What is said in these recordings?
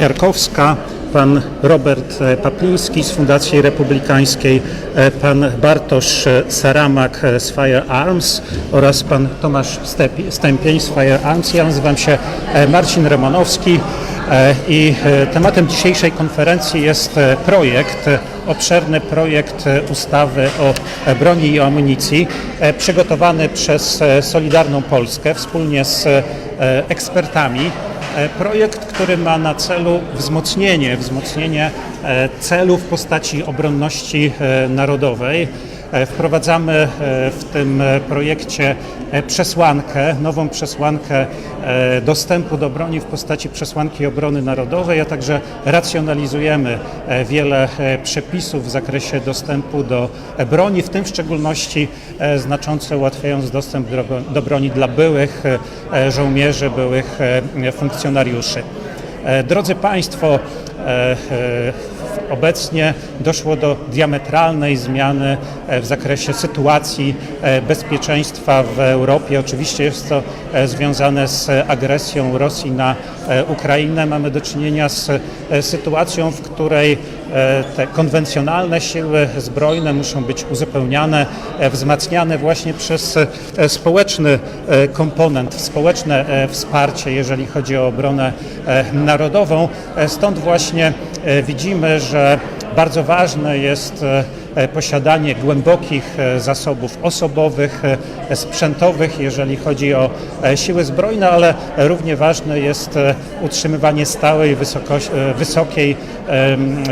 Jarkowska, pan Robert e, Papliński z Fundacji Republikańskiej, e, pan Bartosz e, Saramak z Firearms oraz pan Tomasz Stępień z Firearms. Ja nazywam się Marcin Romanowski i tematem dzisiejszej konferencji jest projekt, obszerny projekt ustawy o broni i amunicji przygotowany przez Solidarną Polskę wspólnie z ekspertami. E, Projekt, który ma na celu wzmocnienie, wzmocnienie e, celu w postaci obronności e, narodowej. E, Wprowadzamy e, w tym e, projekcie przesłankę, nową przesłankę dostępu do broni w postaci przesłanki obrony narodowej, a także racjonalizujemy wiele przepisów w zakresie dostępu do broni, w tym w szczególności znacząco ułatwiając dostęp do, broni dla byłych żołnierzy, byłych funkcjonariuszy. Drodzy Państwo, obecnie doszło do diametralnej zmiany e, w zakresie sytuacji e, bezpieczeństwa w Europie. Oczywiście jest to e, związane z agresją Rosji na Ukrainę. Mamy do czynienia z sytuacją, w której te konwencjonalne siły zbrojne muszą być uzupełniane, wzmacniane właśnie przez społeczny komponent, społeczne wsparcie, jeżeli chodzi o obronę narodową. Stąd właśnie widzimy, że bardzo ważne jest e, e, posiadanie głębokich e, zasobów osobowych, e, sprzętowych, jeżeli chodzi o e, siły zbrojne, ale równie ważne jest e, utrzymywanie stałej, e, wysokiej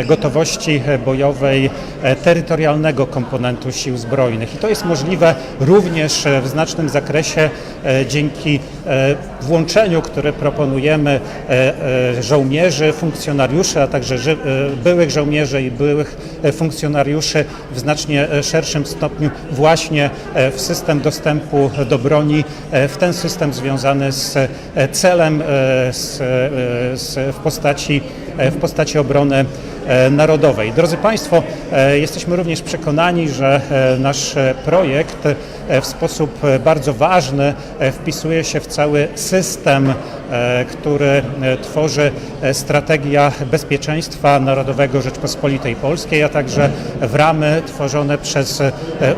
gotowości e, bojowej e, terytorialnego komponentu sił zbrojnych. I to jest możliwe również e, w znacznym zakresie e, dzięki e, włączeniu, które proponujemy e, e, żołnierzy, funkcjonariuszy, a także e, byłych żołnierzy i byłych e, funkcjonariuszy w znacznie e, szerszym stopniu właśnie e, w system dostępu do broni, e, w ten system związany z celem z, z, w, postaci, w postaci obrony narodowej. Drodzy Państwo, e, jesteśmy również przekonani, że e, nasz e, projekt e, w sposób e, bardzo ważny e, wpisuje się w cały system, e, który e, tworzy e, strategia bezpieczeństwa narodowego Rzeczpospolitej Polskiej, a także w ramy tworzone przez e,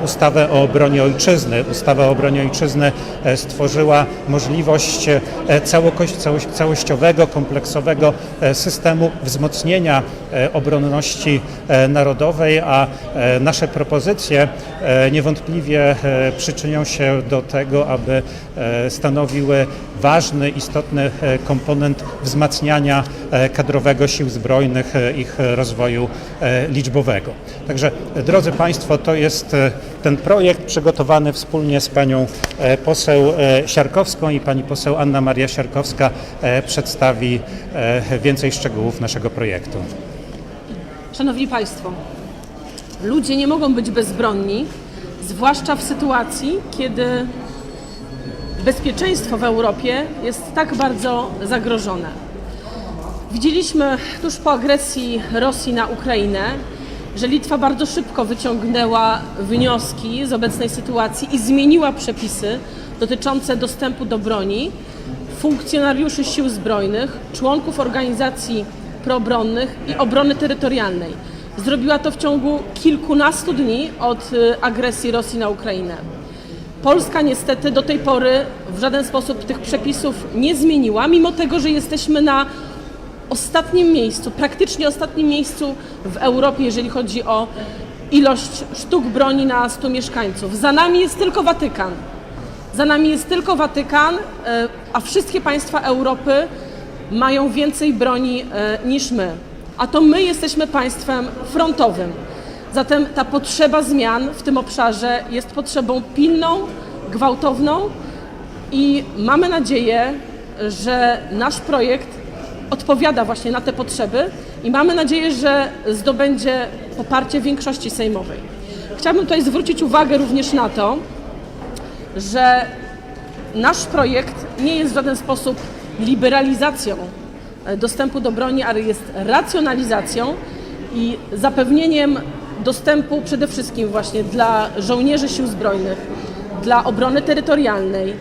ustawę o obronie ojczyzny. Ustawa o obronie ojczyzny e, stworzyła możliwość e, całościowego, kompleksowego e, systemu wzmocnienia e, obronności e, narodowej, a e, nasze propozycje e, niewątpliwie przyczynią się do tego, aby stanowiły ważny, istotny komponent wzmacniania kadrowego sił zbrojnych, ich rozwoju liczbowego. Także, drodzy Państwo, to jest ten projekt przygotowany wspólnie z panią poseł Siarkowską i pani poseł Anna Maria Siarkowska przedstawi więcej szczegółów naszego projektu. Szanowni Państwo, ludzie nie mogą być bezbronni, zwłaszcza w sytuacji, kiedy bezpieczeństwo w Europie jest tak bardzo zagrożone. Widzieliśmy tuż po agresji Rosji na Ukrainę, że Litwa bardzo szybko wyciągnęła wnioski z obecnej sytuacji i zmieniła przepisy dotyczące dostępu do broni funkcjonariuszy sił zbrojnych, członków organizacji proobronnych i obrony terytorialnej. Zrobiła to w ciągu kilkunastu dni od y, agresji Rosji na Ukrainę. Polska niestety do tej pory w żaden sposób tych przepisów nie zmieniła, mimo tego, że jesteśmy na ostatnim miejscu, praktycznie ostatnim miejscu w Europie, jeżeli chodzi o ilość sztuk broni na 100 mieszkańców. Za nami jest tylko Watykan. Za nami jest tylko Watykan, e, a wszystkie państwa Europy mają więcej broni e, niż my. A to my jesteśmy państwem frontowym. Zatem ta potrzeba zmian w tym obszarze jest potrzebą pilną, gwałtowną i mamy nadzieję, że nasz projekt odpowiada właśnie na te potrzeby i mamy nadzieję, że zdobędzie poparcie większości sejmowej. Chciałabym tutaj zwrócić uwagę również na to, że nasz projekt nie jest w żaden sposób liberalizacją dostępu do broni, ale jest racjonalizacją i zapewnieniem dostępu przede wszystkim właśnie dla żołnierzy sił zbrojnych, dla obrony terytorialnej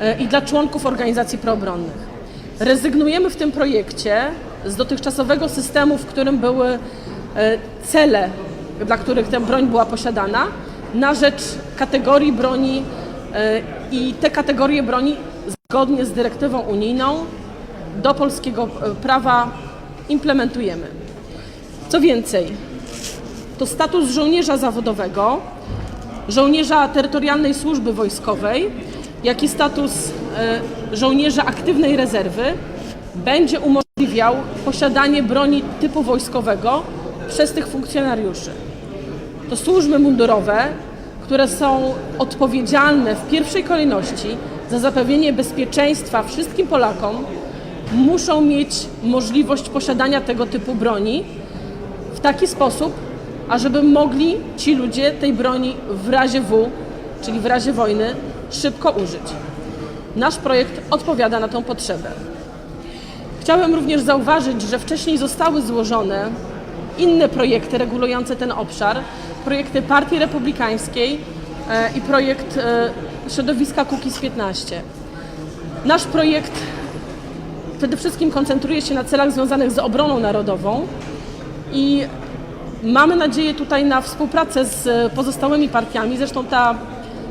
e, i dla członków organizacji proobronnych. Rezygnujemy w tym projekcie z dotychczasowego systemu, w którym były e, cele, dla których tę broń była posiadana, na rzecz kategorii broni e, i te kategorie broni zgodnie z dyrektywą unijną do polskiego e, prawa implementujemy. Co więcej, to status żołnierza zawodowego, żołnierza terytorialnej służby wojskowej, jak i status e, żołnierza aktywnej rezerwy będzie umożliwiał posiadanie broni typu wojskowego przez tych funkcjonariuszy. To służby mundurowe, które są odpowiedzialne w pierwszej kolejności za zapewnienie bezpieczeństwa wszystkim Polakom, muszą mieć możliwość posiadania tego typu broni w taki sposób, ażeby mogli ci ludzie tej broni w razie W, czyli w razie wojny, szybko użyć. Nasz projekt odpowiada na tą potrzebę. Chciałem również zauważyć, że wcześniej zostały złożone inne projekty regulujące ten obszar, projekty Partii Republikańskiej e, i projekt e, środowiska Kukiz 15. Nasz projekt przede wszystkim koncentruje się na celach związanych z obroną narodową i mamy nadzieję tutaj na współpracę z pozostałymi partiami, zresztą ta,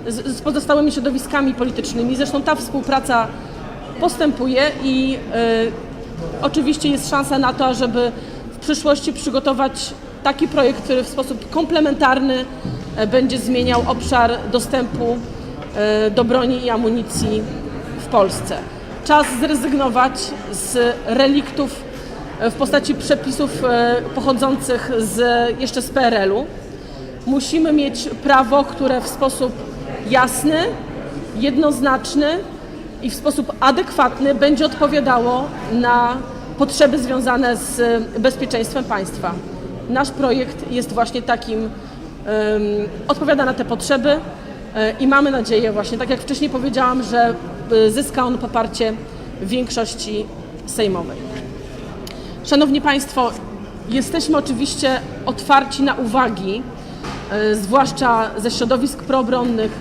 z, pozostałymi środowiskami politycznymi, zresztą ta współpraca postępuje i e, oczywiście jest szansa na to, żeby w przyszłości przygotować taki projekt, który w sposób komplementarny e, będzie zmieniał obszar dostępu do broni i amunicji w Polsce. Czas zrezygnować z reliktów e, w postaci przepisów e, pochodzących z, jeszcze z PRL-u. Musimy mieć prawo, które w sposób jasny, jednoznaczny i w sposób adekwatny będzie odpowiadało na potrzeby związane z bezpieczeństwem państwa. Nasz projekt jest właśnie takim, odpowiada na te potrzeby e, i mamy nadzieję właśnie, tak jak wcześniej powiedziałam, że e, zyska on poparcie większości sejmowej. Szanowni Państwo, jesteśmy oczywiście otwarci na uwagi, e, zwłaszcza ze środowisk proobronnych,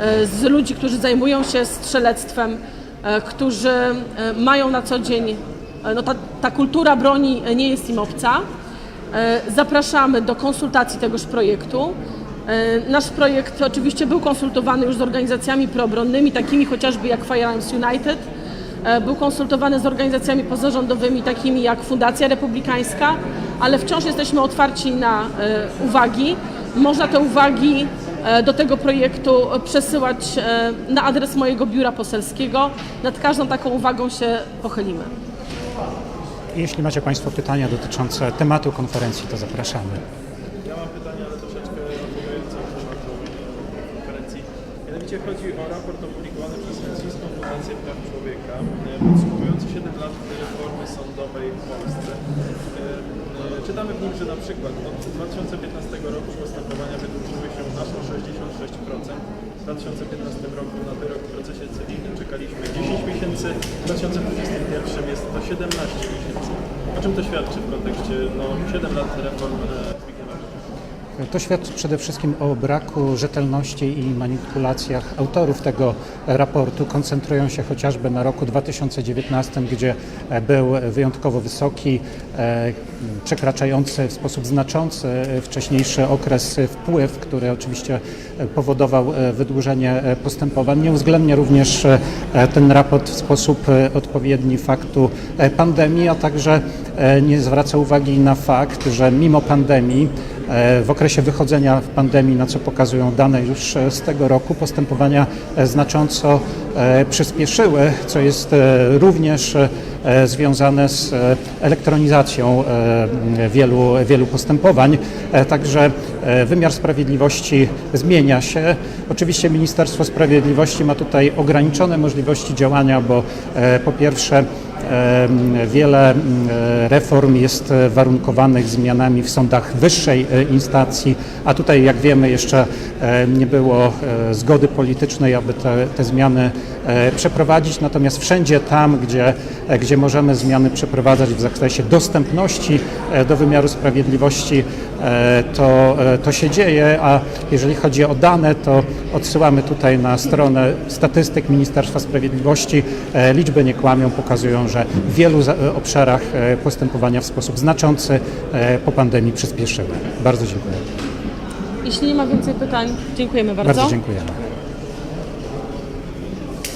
e, z ludzi, którzy zajmują się strzelectwem, e, którzy e, mają na co dzień, e, no ta, ta kultura broni nie jest im obca. E, Zapraszamy do konsultacji tegoż projektu. E, Nasz projekt oczywiście był konsultowany już z organizacjami proobronnymi, takimi chociażby jak Firearms United. E, Był konsultowany z organizacjami pozarządowymi, takimi jak Fundacja Republikańska, ale wciąż jesteśmy otwarci na e, uwagi. Można te uwagi do tego projektu przesyłać na adres mojego biura poselskiego. Nad każdą taką uwagą się pochylimy. Jeśli macie Państwo pytania dotyczące tematu konferencji, to zapraszamy. Mianowicie chodzi o raport opublikowany przez Rosyjską Fundację Praw Człowieka, e, podsumowujący 7 lat reformy sądowej w Polsce. E, e, Czytamy w nim, że na przykład od 2015 roku postępowania wydłużyły się aż o 66%. W 2015 roku na wyrok w procesie cywilnym czekaliśmy 10 miesięcy, w 2021 jest to 17 miesięcy. O czym to świadczy w kontekście no, 7 lat reform To świadczy przede wszystkim o braku rzetelności i manipulacjach autorów tego raportu. Koncentrują się chociażby na roku 2019, gdzie e, był wyjątkowo wysoki, e, przekraczający w sposób znaczący wcześniejszy okres wpływ, który oczywiście powodował e, wydłużenie e, postępowań. Nie uwzględnia również e, ten raport w sposób e, odpowiedni faktu e, pandemii, a także e, nie zwraca uwagi na fakt, że mimo pandemii E, W okresie wychodzenia w pandemii, na co pokazują dane już e, z tego roku, postępowania e, znacząco e, przyspieszyły, co jest e, również e, związane z e, elektronizacją e, wielu, wielu postępowań. E, Także e, wymiar sprawiedliwości zmienia się. Oczywiście Ministerstwo Sprawiedliwości ma tutaj ograniczone możliwości działania, bo e, po pierwsze Wiele reform jest warunkowanych zmianami w sądach wyższej e, instancji, a tutaj, jak wiemy, jeszcze e, nie było e, zgody politycznej, aby te, te zmiany przeprowadzić. Natomiast wszędzie tam, gdzie, gdzie możemy zmiany przeprowadzać w zakresie dostępności do wymiaru sprawiedliwości, to, to się dzieje, a jeżeli chodzi o dane, to odsyłamy tutaj na stronę statystyk Ministerstwa Sprawiedliwości. Liczby nie kłamią, pokazują, że że w wielu e, obszarach e, postępowania w sposób znaczący e, po pandemii przyspieszyły. Bardzo dziękuję. Jeśli nie ma więcej pytań, dziękujemy bardzo. Bardzo dziękujemy.